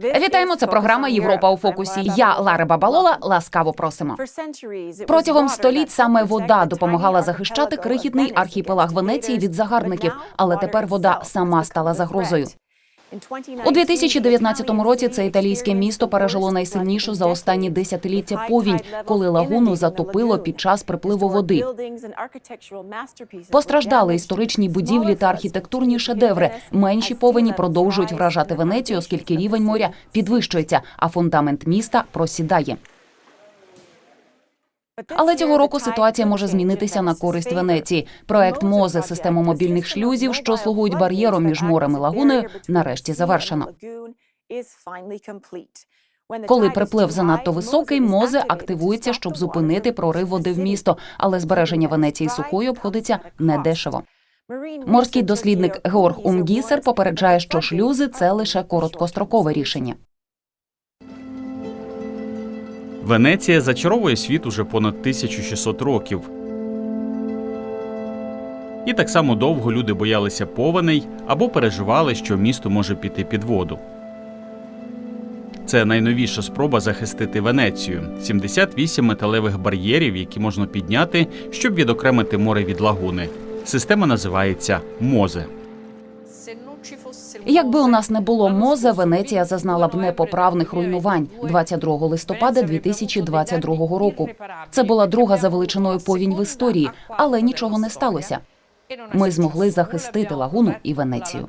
Вітаємо. Це програма Європа у фокусі. Я Лара Бабалола. Ласкаво просимо. Протягом століть саме вода допомагала захищати крихітний архіпелаг Венеції від загарбників, але тепер вода сама стала загрозою. У 2019 році це італійське місто пережило найсильнішу за останні десятиліття повінь, коли лагуну затопило під час припливу води. Постраждали історичні будівлі та архітектурні шедеври. Менші повені продовжують вражати Венецію, оскільки рівень моря підвищується, а фундамент міста просідає. Але цього року ситуація може змінитися на користь Венеції. Проект Мозе, систему мобільних шлюзів, що слугують бар'єром між морем і лагуною, нарешті завершено. Коли приплив занадто високий, мозе активується, щоб зупинити прорив води в місто, але збереження Венеції сухою обходиться недешево. Морський дослідник Георг Умгісер попереджає, що шлюзи це лише короткострокове рішення. Венеція зачаровує світ уже понад 1600 років. І так само довго люди боялися повеней або переживали, що місто може піти під воду. Це найновіша спроба захистити Венецію 78 металевих бар'єрів, які можна підняти, щоб відокремити море від лагуни. Система називається Мозе. Якби у нас не було мозе, Венеція зазнала б непоправних руйнувань 22 листопада 2022 року. Це була друга за величиною повінь в історії, але нічого не сталося. Ми змогли захистити лагуну і Венецію.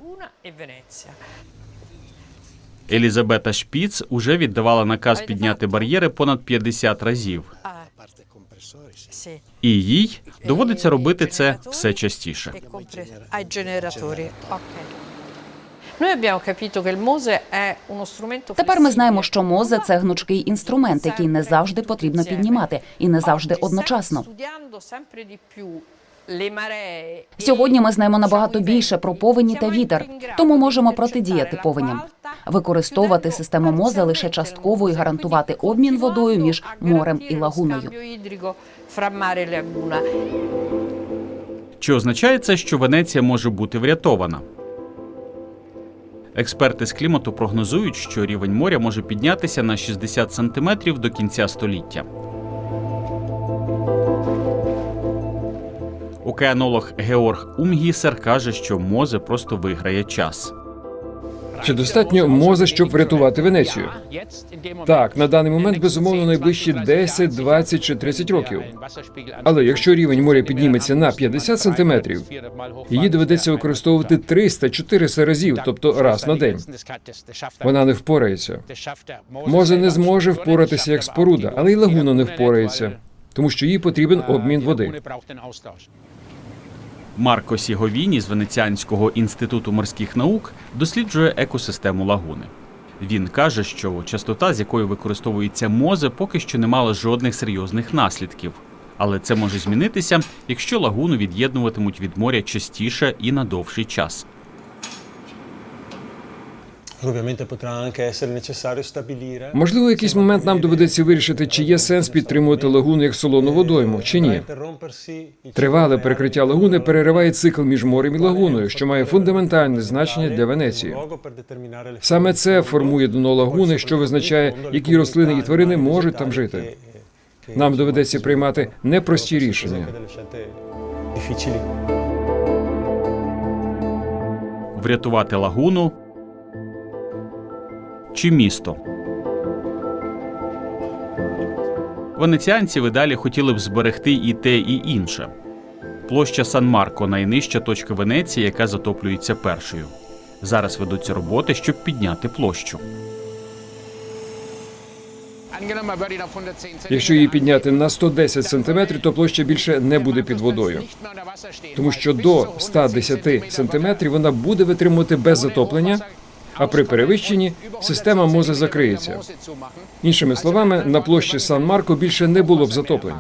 Елізабета Шпіц уже віддавала наказ підняти бар'єри понад 50 разів, і їй доводиться робити це все частіше. Тепер ми знаємо, що мозе це гнучкий інструмент, який не завжди потрібно піднімати, і не завжди одночасно. E Сьогодні ми знаємо набагато більше про повені та вітер, тому можемо протидіяти повеням. Використовувати систему мозе лише частково і гарантувати обмін водою між морем і лагуною. E. Чи означає це, що Венеція може бути врятована? Експерти з клімату прогнозують, що рівень моря може піднятися на 60 сантиметрів до кінця століття. Океанолог Георг Умгісер каже, що мозе просто виграє час. Чи достатньо мозе, щоб врятувати Венецію? Так, на даний момент безумовно найближчі 10, 20 чи 30 років. Але якщо рівень моря підніметься на 50 сантиметрів, її доведеться використовувати 300-400 разів, тобто раз на день. Вона не впорається. Мозе не зможе впоратися як споруда, але й лагуна не впорається, тому що їй потрібен обмін води. Марко Сіговіні з Венеціанського інституту морських наук досліджує екосистему лагуни. Він каже, що частота, з якою використовується мозе, поки що не мала жодних серйозних наслідків. Але це може змінитися, якщо лагуну від'єднуватимуть від моря частіше і на довший час. Можливо, в якийсь момент нам доведеться вирішити, чи є сенс підтримувати лагуну як солону водойму, чи ні. Тривале перекриття лагуни перериває цикл між морем і лагуною, що має фундаментальне значення для Венеції. Саме це формує дно лагуни, що визначає, які рослини і тварини можуть там жити. Нам доведеться приймати непрості рішення. Врятувати лагуну чи місто. Венеціанці видалі хотіли б зберегти і те, і інше. Площа Сан-Марко найнижча точка Венеції, яка затоплюється першою. Зараз ведуться роботи, щоб підняти площу. Якщо її підняти на 110 сантиметрів, то площа більше не буде під водою, тому що до 110 сантиметрів вона буде витримувати без затоплення, а при перевищенні система мозе закриється. Іншими словами, на площі Сан-Марко більше не було б затоплень.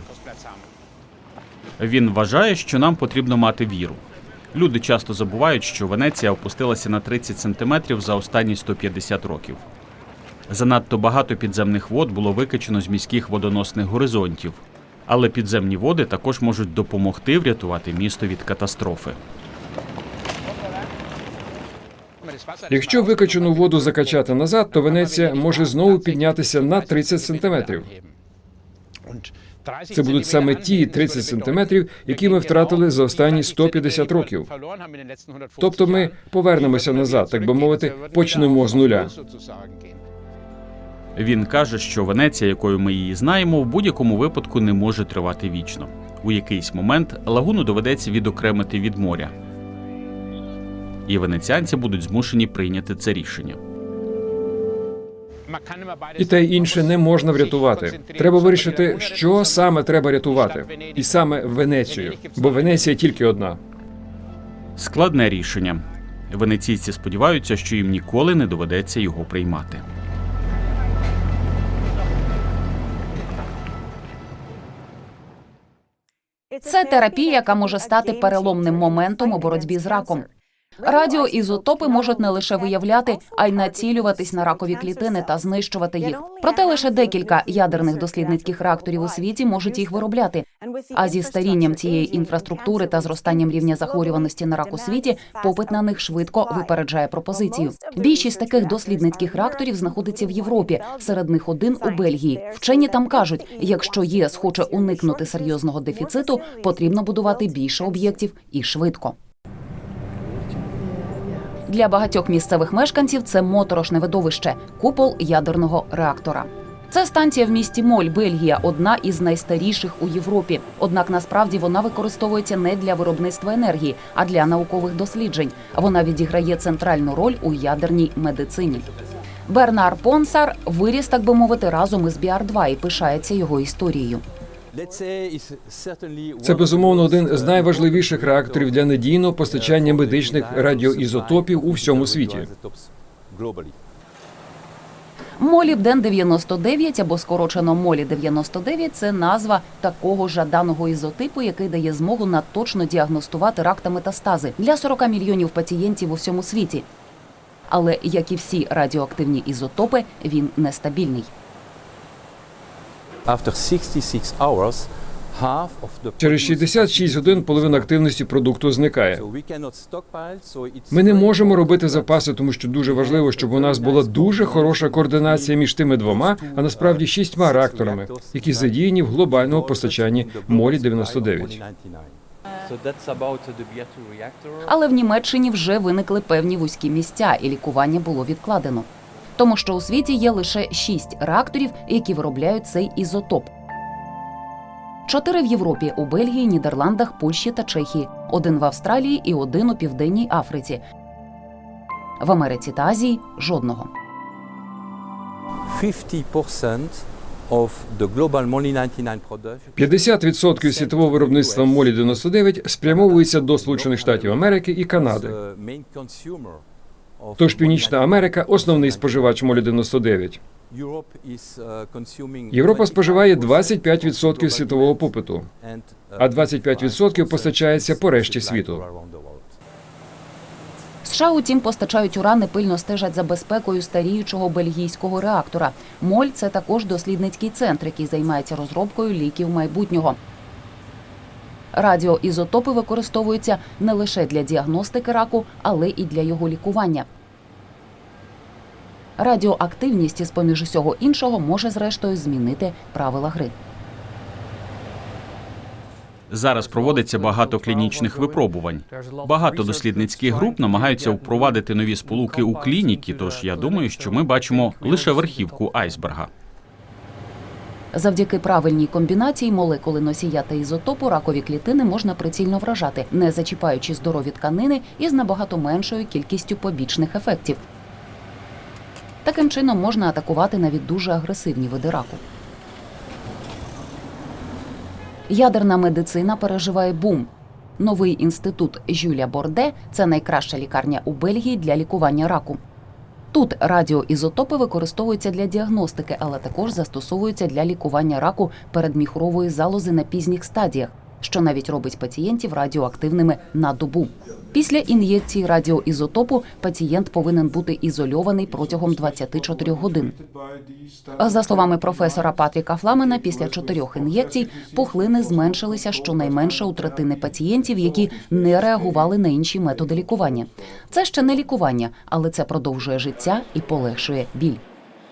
Він вважає, що нам потрібно мати віру. Люди часто забувають, що Венеція опустилася на 30 сантиметрів за останні 150 років. Занадто багато підземних вод було викачено з міських водоносних горизонтів. Але підземні води також можуть допомогти врятувати місто від катастрофи. Якщо викачану воду закачати назад, то Венеція може знову піднятися на 30 сантиметрів. Це будуть саме ті 30 сантиметрів, які ми втратили за останні 150 років. Тобто ми повернемося назад, так би мовити, почнемо з нуля. Він каже, що Венеція, якою ми її знаємо, в будь-якому випадку не може тривати вічно. У якийсь момент лагуну доведеться відокремити від моря. І венеціанці будуть змушені прийняти це рішення. І те інше не можна врятувати. Треба вирішити, що саме треба рятувати, і саме Венецію, бо Венеція тільки одна. Складне рішення. Венеційці сподіваються, що їм ніколи не доведеться його приймати. Це терапія, яка може стати переломним моментом у боротьбі з раком. Радіоізотопи можуть не лише виявляти, а й націлюватись на ракові клітини та знищувати їх. Проте лише декілька ядерних дослідницьких реакторів у світі можуть їх виробляти. А зі старінням цієї інфраструктури та зростанням рівня захворюваності на рак у світі попит на них швидко випереджає пропозицію. Більшість таких дослідницьких реакторів знаходиться в Європі. Серед них один у Бельгії. Вчені там кажуть, якщо ЄС хоче уникнути серйозного дефіциту, потрібно будувати більше об'єктів і швидко. Для багатьох місцевих мешканців це моторошне видовище купол ядерного реактора. Це станція в місті Моль, Бельгія, одна із найстаріших у Європі. Однак насправді вона використовується не для виробництва енергії, а для наукових досліджень. Вона відіграє центральну роль у ядерній медицині. Бернар Понсар виріс, так би мовити, разом із Біар-2 і пишається його історією. Це безумовно один з найважливіших реакторів для надійного постачання медичних радіоізотопів у всьому світі. Молібден 99 або скорочено Молі 99 – це назва такого жаданого ізотипу, який дає змогу на точно діагностувати рак та метастази для 40 мільйонів пацієнтів у всьому світі. Але як і всі радіоактивні ізотопи, він нестабільний. Через 66 годин половина активності продукту зникає. So we cannot stockpile, so it's Ми не можемо робити запаси, тому що дуже важливо, щоб у нас була дуже хороша координація між тими двома, а насправді шістьма реакторами, які задіяні в глобальному постачанні молі 99 So that's about the BR2 reactor. Але в Німеччині вже виникли певні вузькі місця, і лікування було відкладено. Тому що у світі є лише шість реакторів, які виробляють цей ізотоп. Чотири в Європі у Бельгії, Нідерландах, Польщі та Чехії, один в Австралії і один у Південній Африці. В Америці та Азії жодного. 50% of the global Moly-99 production 50% світового виробництва молі 99 спрямовується до Сполучених Штатів Америки і Канади. Тож Північна Америка основний споживач молі 99 Europe is, uh, consuming Європа споживає 25% 25% світового попиту, uh, а 25% постачається по решті світу. США, утім, постачають уран і пильно стежать за безпекою старіючого бельгійського реактора. Моль це також дослідницький центр, який займається розробкою ліків майбутнього. Радіоізотопи використовуються не лише для діагностики раку, але і для його лікування. Радіоактивність, із поміж усього іншого, може зрештою змінити правила гри. Зараз проводиться багато клінічних випробувань. Багато дослідницьких груп намагаються впровадити нові сполуки у клініки. Тож я думаю, що ми бачимо лише верхівку айсберга. Завдяки правильній комбінації молекули носія та ізотопу ракові клітини можна прицільно вражати, не зачіпаючи здорові тканини і з набагато меншою кількістю побічних ефектів. Таким чином можна атакувати навіть дуже агресивні види раку. Ядерна медицина переживає бум. Новий інститут Жюля Борде це найкраща лікарня у Бельгії для лікування раку. Тут радіоізотопи використовуються для діагностики, але також застосовуються для лікування раку передміхрової залози на пізніх стадіях. Що навіть робить пацієнтів радіоактивними на добу. Після ін'єкції радіоізотопу пацієнт повинен бути ізольований протягом 24 годин. За словами професора Патріка Фламена, після чотирьох ін'єкцій пухлини зменшилися щонайменше у третини пацієнтів, які не реагували на інші методи лікування. Це ще не лікування, але це продовжує життя і полегшує біль.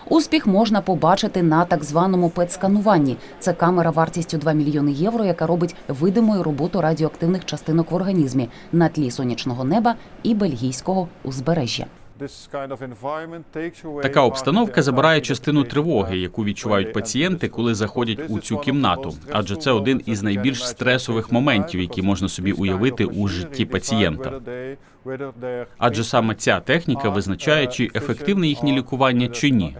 Успіх можна побачити на так званому ПЕТ-скануванні. Це камера вартістю 2 мільйони євро, яка робить видимою роботу радіоактивних частинок в організмі на тлі сонячного неба і бельгійського узбережжя. Така обстановка забирає частину тривоги, яку відчувають пацієнти, коли заходять у цю кімнату, адже це один із найбільш стресових моментів, які можна собі уявити у житті пацієнта. Адже саме ця техніка визначає, чи ефективне їхнє лікування чи ні.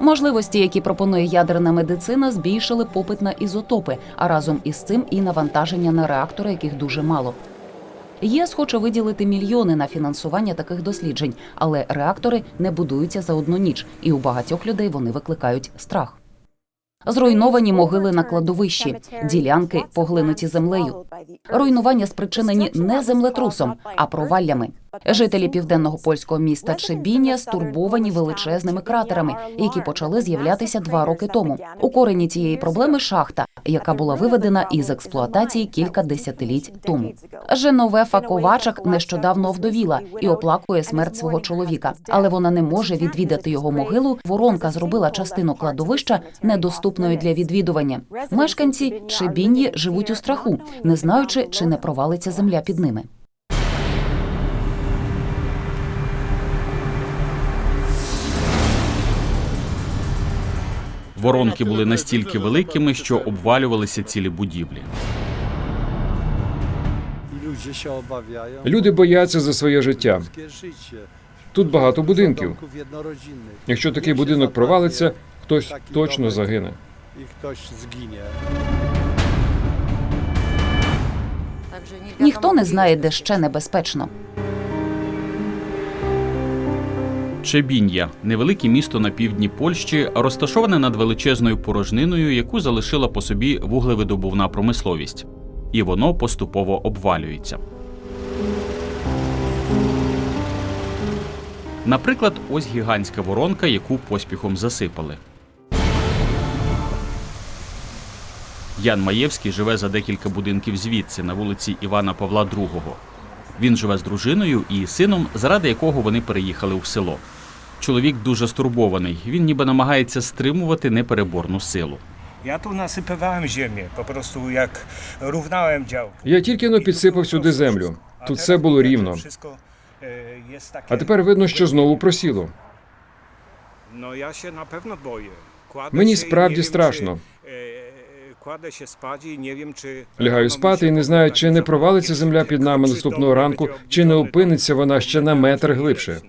Можливості, які пропонує ядерна медицина, збільшили попит на ізотопи, а разом із цим і навантаження на реактори, яких дуже мало. ЄС хоче виділити мільйони на фінансування таких досліджень, але реактори не будуються за одну ніч, і у багатьох людей вони викликають страх. Зруйновані могили на кладовищі, ділянки поглинуті землею. Руйнування спричинені не землетрусом, а проваллями. Жителі південного польського міста Чебіння стурбовані величезними кратерами, які почали з'являтися два роки тому. У корені цієї проблеми шахта, яка була виведена із експлуатації кілька десятиліть тому. Женовефа Ковачак нещодавно вдовіла і оплакує смерть свого чоловіка, але вона не може відвідати його могилу. Воронка зробила частину кладовища недоступною для відвідування. Мешканці Чебін'ї живуть у страху, не знаючи, чи не провалиться земля під ними. Воронки були настільки великими, що обвалювалися цілі будівлі. Люди бояться за своє життя. Тут багато будинків. Якщо такий будинок провалиться, хтось точно загине. Ніхто не знає, де ще небезпечно. Чебін'я невелике місто на півдні Польщі, розташоване над величезною порожниною, яку залишила по собі вуглевидобувна промисловість, і воно поступово обвалюється. Наприклад, ось гігантська воронка, яку поспіхом засипали. Ян Маєвський живе за декілька будинків звідси на вулиці Івана Павла II. Він живе з дружиною і сином, заради якого вони переїхали в село. Чоловік дуже стурбований. Він ніби намагається стримувати непереборну силу. Ja tu nasypywałem ziemię, po prostu jak równałem. Я тільки но підсипав сюди землю. Тут все було рівно. takie- А тепер видно, що знову просіло. Się na pewno boję. Kładę Мені справді страшно. Лягаю спати і не знаю, чи не провалиться земля під нами наступного ранку, чи не опиниться вона ще на метр глибше.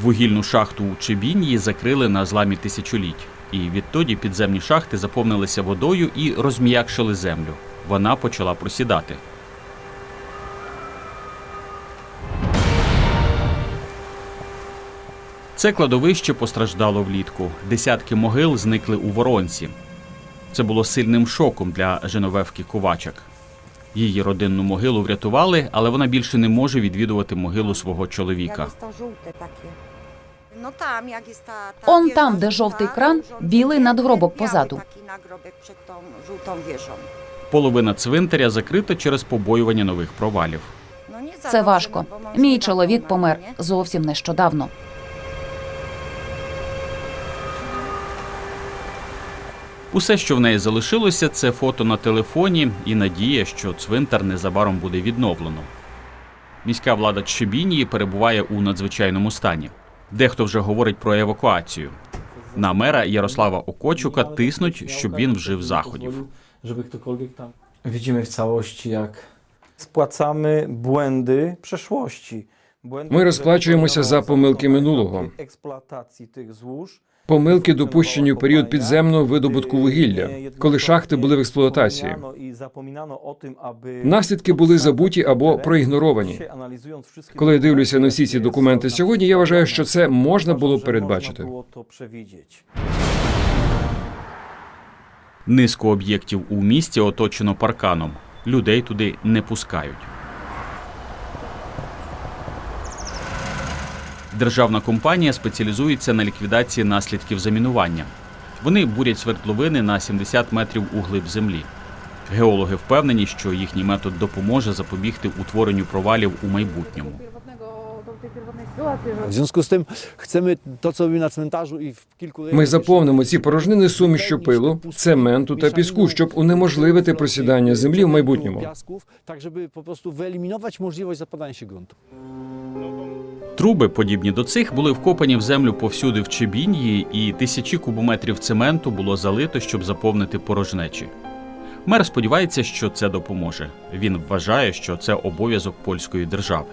Вугільну шахту у Чебінії закрили на зламі тисячоліть, і відтоді підземні шахти заповнилися водою і розм'якшили землю. Вона почала просідати. Це кладовище постраждало влітку. Десятки могил зникли у воронці. Це було сильним шоком для Женовевки Ковачак. Її родинну могилу врятували, але вона більше не може відвідувати могилу свого чоловіка. Он там, де жовтий кран, білий надгробок позаду. Половина цвинтаря закрита через побоювання нових провалів. Це важко. Мій чоловік помер зовсім нещодавно. Усе, що в неї залишилося, це фото на телефоні і надія, що цвинтар незабаром буде відновлено. Міська влада Чебінії перебуває у надзвичайному стані. Дехто вже говорить про евакуацію. На мера Ярослава Окочука тиснуть, щоб він вжив заходів. całości, jak spłacamy błędy przeszłości. Błędy, Ми розплачуємося за помилки минулого. Помилки допущені у період підземного видобутку вугілля, коли шахти були в експлуатації. Наслідки були забуті або проігноровані. Коли я дивлюся на всі ці документи сьогодні, я вважаю, що це можна було передбачити. Низку об'єктів у місті оточено парканом. Людей туди не пускають. Державна компанія спеціалізується на ліквідації наслідків замінування. Вони бурять свердловини на 70 метрів у глиб землі. Геологи впевнені, що їхній метод допоможе запобігти утворенню провалів у майбутньому. Związku z tym chcemy to, co robimy na cmentarzu i w kilku Ми заповнимо ці порожнини сумішчю пилу, цементу та піску, щоб унеможливити просідання землі в майбутньому. po prostu wyeliminować możliwość zapadania się gruntu. Труби, подібні до цих, були вкопані в землю повсюди в Чебінії, і тисячі кубометрів цементу було залито, щоб заповнити порожнечі. Мер сподівається, що це допоможе. Він вважає, що це обов'язок польської держави.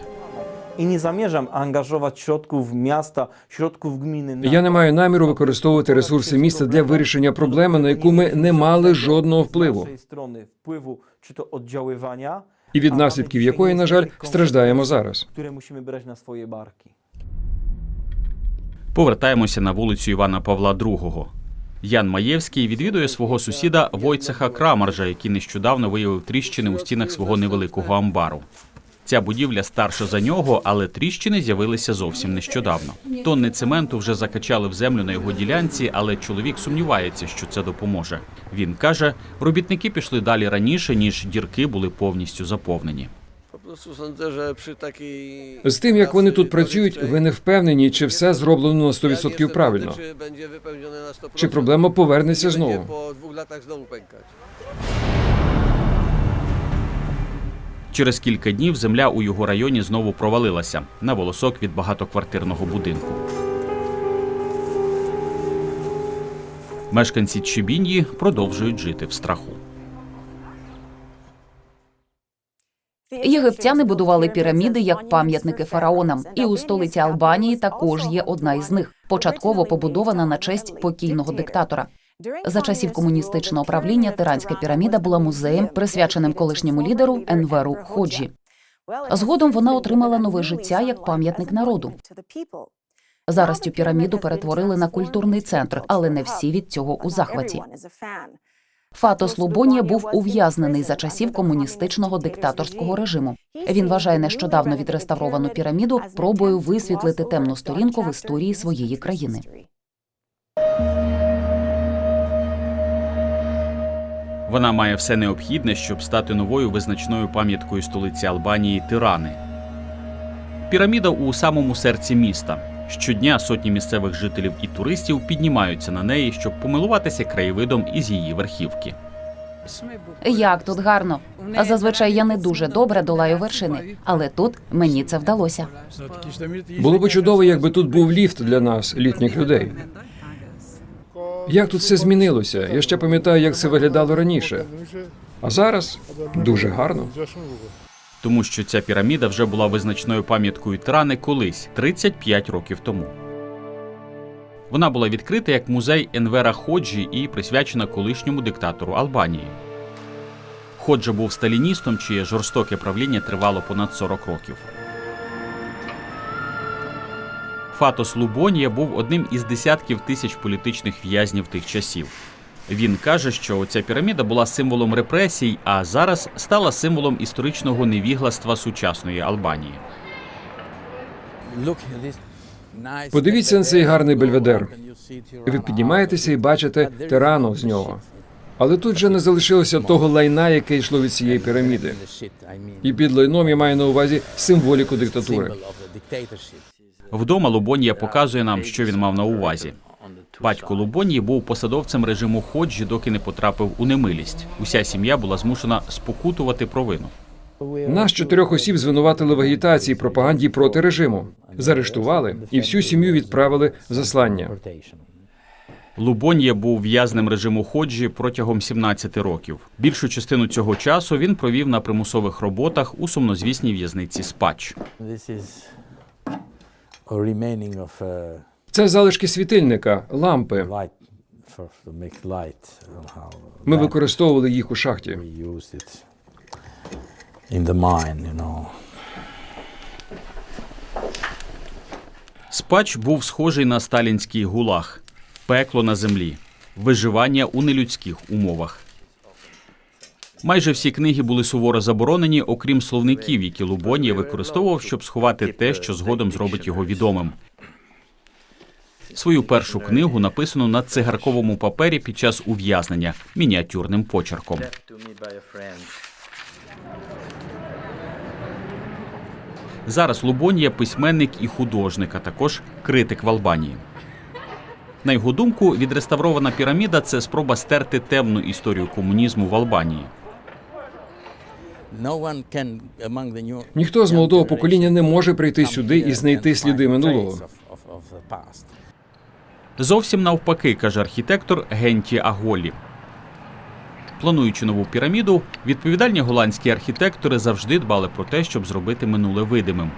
I nie zamierzam angażować środków miasta, środków gminy na Я не маю наміру використовувати ресурси міста для вирішення проблеми, на яку ми не мали жодного впливу, naszej strony wpływu czy to oddziaływania, і від наслідків якої, на жаль, страждаємо зараз. Повертаємося на вулицю Івана Павла II. Ян Маєвський відвідує свого сусіда Войцеха Крамаржа, який нещодавно виявив тріщини у стінах свого невеликого амбару. Ця будівля старша за нього, але тріщини з'явилися зовсім нещодавно. Тонни цементу вже закачали в землю на його ділянці, але чоловік сумнівається, що це допоможе. Він каже, робітники пішли далі раніше, ніж дірки були повністю заповнені. З тим, як вони тут працюють, ви не впевнені, чи все зроблено на 100% правильно. Чи проблема повернеться знову? Через кілька днів земля у його районі знову провалилася на волосок від багатоквартирного будинку. Мешканці Чебіньї продовжують жити в страху. Єгиптяни будували піраміди як пам'ятники фараонам, і у столиці Албанії також є одна із них, початково побудована на честь покійного диктатора. За часів комуністичного правління Тиранська піраміда була музеєм, присвяченим колишньому лідеру Енверу Ходжі. Згодом вона отримала нове життя як пам'ятник народу. Зараз цю піраміду перетворили на культурний центр, але не всі від цього у захваті. Фатос Лубонія був ув'язнений за часів комуністичного диктаторського режиму. Він вважає нещодавно відреставровану піраміду пробою висвітлити темну сторінку в історії своєї країни. Вона має все необхідне, щоб стати новою визначною пам'яткою столиці Албанії Тирани. Піраміда у самому серці міста. Щодня сотні місцевих жителів і туристів піднімаються на неї, щоб помилуватися краєвидом із її верхівки. Як тут гарно. А зазвичай я не дуже добре долаю вершини, але тут мені це вдалося. Було б чудово, якби тут був ліфт для нас, літніх людей. Як тут все змінилося? Я ще пам'ятаю, як це виглядало раніше. А зараз дуже гарно. Тому що ця піраміда вже була визначною пам'яткою Тирани колись 35 років тому. Вона була відкрита як музей Енвера Ходжі і присвячена колишньому диктатору Албанії. Ходжа був сталіністом, чиє жорстоке правління тривало понад 40 років. Фатос Лубонія був одним із десятків тисяч політичних в'язнів тих часів. Він каже, що ця піраміда була символом репресій, а зараз стала символом історичного невігластва сучасної Албанії. Подивіться на цей гарний бельведер. Ви піднімаєтеся і бачите тирану з нього. Але тут же не залишилося того лайна, яке йшло від цієї піраміди. І під лайном я маю на увазі символіку диктатури. Вдома Лубонія показує нам, що він мав на увазі. Батько Лубонії був посадовцем режиму Ходжі, доки не потрапив у немилість. Уся сім'я була змушена спокутувати провину. Нас чотирьох осіб звинуватили в агітації, пропаганді проти режиму. Заарештували і всю сім'ю відправили в заслання. Лубонія був в'язнем режиму Ходжі протягом 17 років. Більшу частину цього часу він провів на примусових роботах у сумнозвісній в'язниці Спач. Це залишки світильника, лампи. Ми використовували їх у шахті. Спач був схожий на сталінський гулаг пекло на землі. виживання у нелюдських умовах. Майже всі книги були суворо заборонені, окрім словників, які Лубонія використовував, щоб сховати те, що згодом зробить його відомим. Свою першу книгу написано на цигарковому папері під час ув'язнення мініатюрним почерком. Зараз Лубонія письменник і художник, а також критик в Албанії. На його думку, відреставрована піраміда це спроба стерти темну історію комунізму в Албанії. Ніхто з молодого покоління не може прийти сюди і знайти сліди минулого. Зовсім навпаки, каже архітектор Генті Аголі. Плануючи нову піраміду, відповідальні голландські архітектори завжди дбали про те, щоб зробити минуле видимим.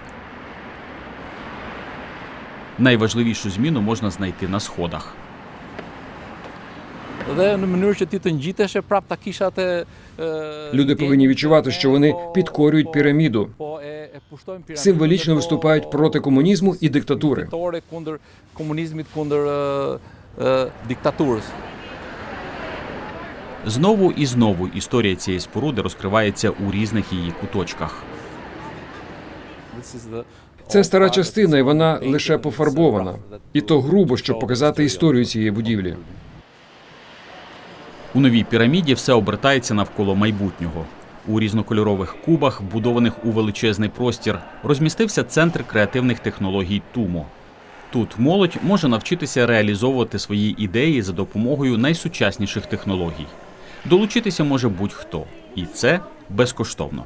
Найважливішу зміну можна знайти на сходах. Люди повинні відчувати, що вони підкорюють піраміду, символічно виступають проти комунізму і диктатури. Знову і знову історія цієї споруди розкривається у різних її куточках. Це стара частина, і вона лише пофарбована. І то грубо, щоб показати історію цієї будівлі. У новій піраміді все обертається навколо майбутнього. У різнокольорових кубах, вбудованих у величезний простір, розмістився центр креативних технологій Тумо. Тут молодь може навчитися реалізовувати свої ідеї за допомогою найсучасніших технологій. Долучитися може будь-хто, і це безкоштовно.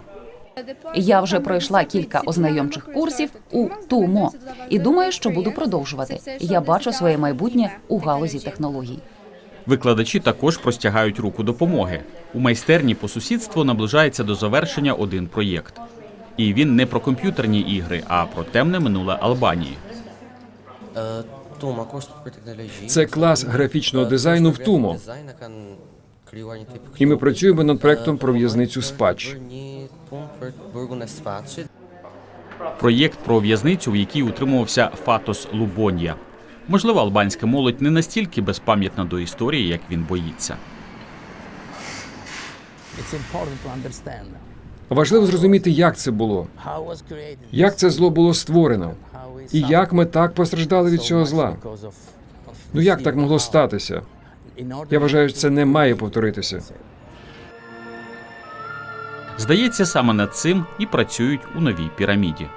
Я вже пройшла кілька ознайомчих курсів у ТУМО і думаю, що буду продовжувати. Я бачу своє майбутнє у галузі технологій. Викладачі також простягають руку допомоги. У майстерні по сусідству наближається до завершення один проєкт. І він не про комп'ютерні ігри, а про темне минуле Албанії. Це клас графічного дизайну в Тумо. І ми працюємо над проектом про в'язницю Спач. Проєкт про в'язницю, в якій утримувався Фатос Лубонія. Можливо, албанська молодь не настільки безпам'ятна до історії, як він боїться. Важливо зрозуміти, як це було, як це зло було створено, і як ми так постраждали від цього зла. Ну як так могло статися? Я вважаю, що це не має повторитися. Здається, саме над цим і працюють у новій піраміді.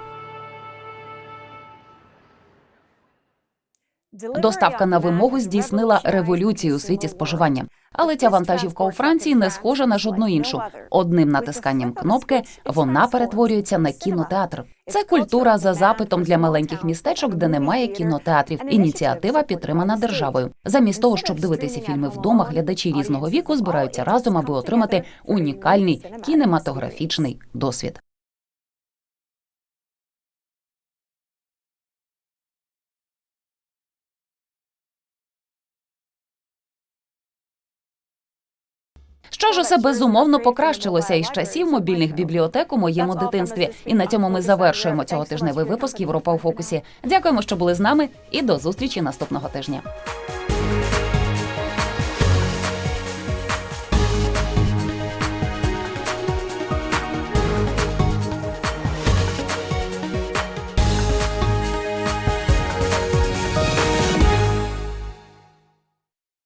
Доставка на вимогу здійснила революцію у світі споживання. Але ця вантажівка у Франції не схожа на жодну іншу. Одним натисканням кнопки вона перетворюється на кінотеатр. Це культура за запитом для маленьких містечок, де немає кінотеатрів. Ініціатива підтримана державою. Замість того, щоб дивитися фільми вдома, глядачі різного віку збираються разом, аби отримати унікальний кінематографічний досвід. Що ж усе безумовно покращилося із часів мобільних бібліотек у моєму дитинстві. І на цьому ми завершуємо цього тижневий випуск Європа у фокусі. Дякуємо, що були з нами, і до зустрічі наступного тижня.